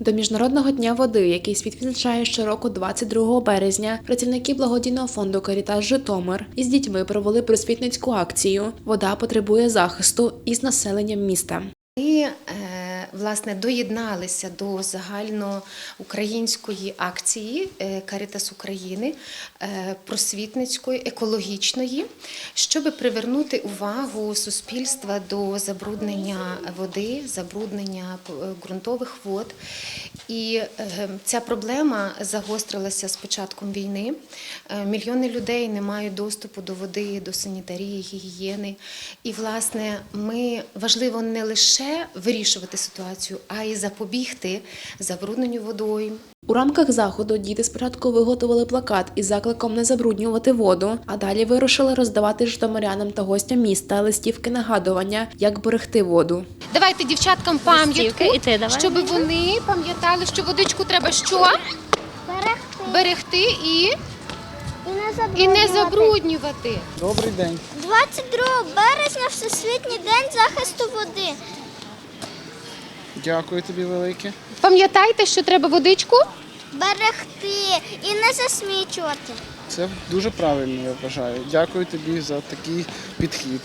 До міжнародного дня води, який світ відзначає щороку 22 березня, працівники благодійного фонду Карітас Житомир із дітьми провели просвітницьку акцію Вода потребує захисту із населенням міста. І е, власне доєдналися до загальноукраїнської акції е, Карітас України е, просвітницької, екологічної, щоб привернути увагу суспільства до забруднення води, забруднення е, ґрунтових вод. І ця проблема загострилася з початком війни. Мільйони людей не мають доступу до води, до санітарії, гігієни. І, власне, ми важливо не лише вирішувати ситуацію, а й запобігти забрудненню водою, У рамках заходу діти спочатку виготовили плакат із закликом не забруднювати воду, а далі вирушили роздавати житомирянам та гостям міста листівки нагадування, як берегти воду. Давайте дівчаткам пам'ятку, щоб вони пам'ятали, що водичку треба що? Берегти Берегти і, і не і не забруднювати. Добрий день. 22 березня Всесвітній день захисту води. Дякую тобі велике. Пам'ятайте, що треба водичку Берегти і не засмічувати. Це дуже правильно, я вважаю. Дякую тобі за такий підхід.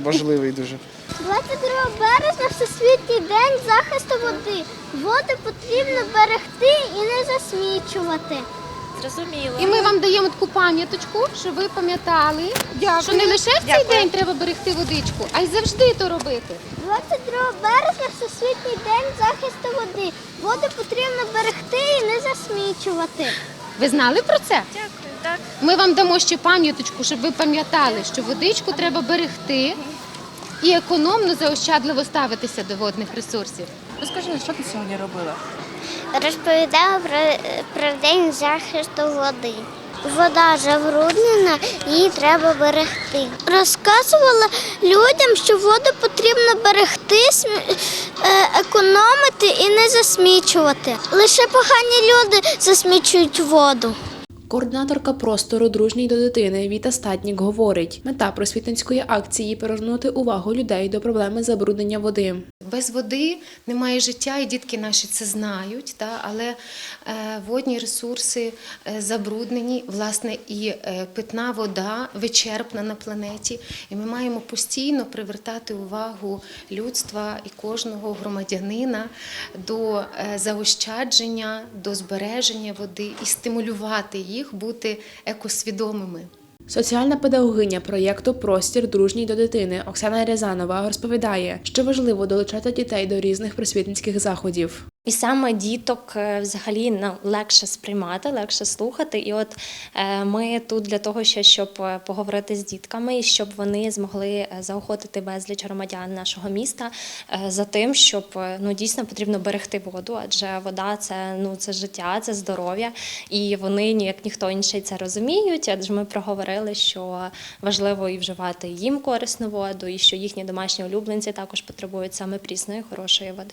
Важливий дуже. 22 березня Всесвітній день захисту води. Воду потрібно берегти і не засмічувати. Зрозуміло. І ми вам даємо таку пам'яточку, щоб ви пам'ятали, що не лише в цей Дякую. день треба берегти водичку, а й завжди то робити. 22 березня Всесвітній день захисту води. Воду потрібно берегти і не засмічувати. Ви знали про це? Дякую, так. Ми вам дамо ще пам'яточку, щоб ви пам'ятали, що водичку треба берегти і економно заощадливо ставитися до водних ресурсів. Розкажи, що ти сьогодні робила? Розповідала про, про день захисту води. Вода забруднена, її треба берегти. Розказувала людям, що воду потрібно берегти, е, економити і не засмічувати. Лише погані люди засмічують воду. Координаторка простору дружній до дитини Віта Статнік говорить: мета просвітницької акції привернути увагу людей до проблеми забруднення води. Без води немає життя, і дітки наші це знають, та, але е, водні ресурси е, забруднені, власне, і е, питна вода вичерпна на планеті. І ми маємо постійно привертати увагу людства і кожного громадянина до заощадження, до збереження води і стимулювати їх бути екосвідомими. Соціальна педагогиня проєкту Простір дружній до дитини Оксана Рязанова розповідає, що важливо долучати дітей до різних просвітницьких заходів. І саме діток е, взагалі ну, легше сприймати, легше слухати. І от е, ми тут для того, щоб е, поговорити з дітками, і щоб вони змогли заохотити безліч громадян нашого міста за тим, щоб ну дійсно потрібно берегти воду, адже вода це ну це життя, це здоров'я, і вони ніяк ніхто інший це розуміють. Адже ми проговорили, що важливо і вживати їм корисну воду, і що їхні домашні улюбленці також потребують саме прісної хорошої води.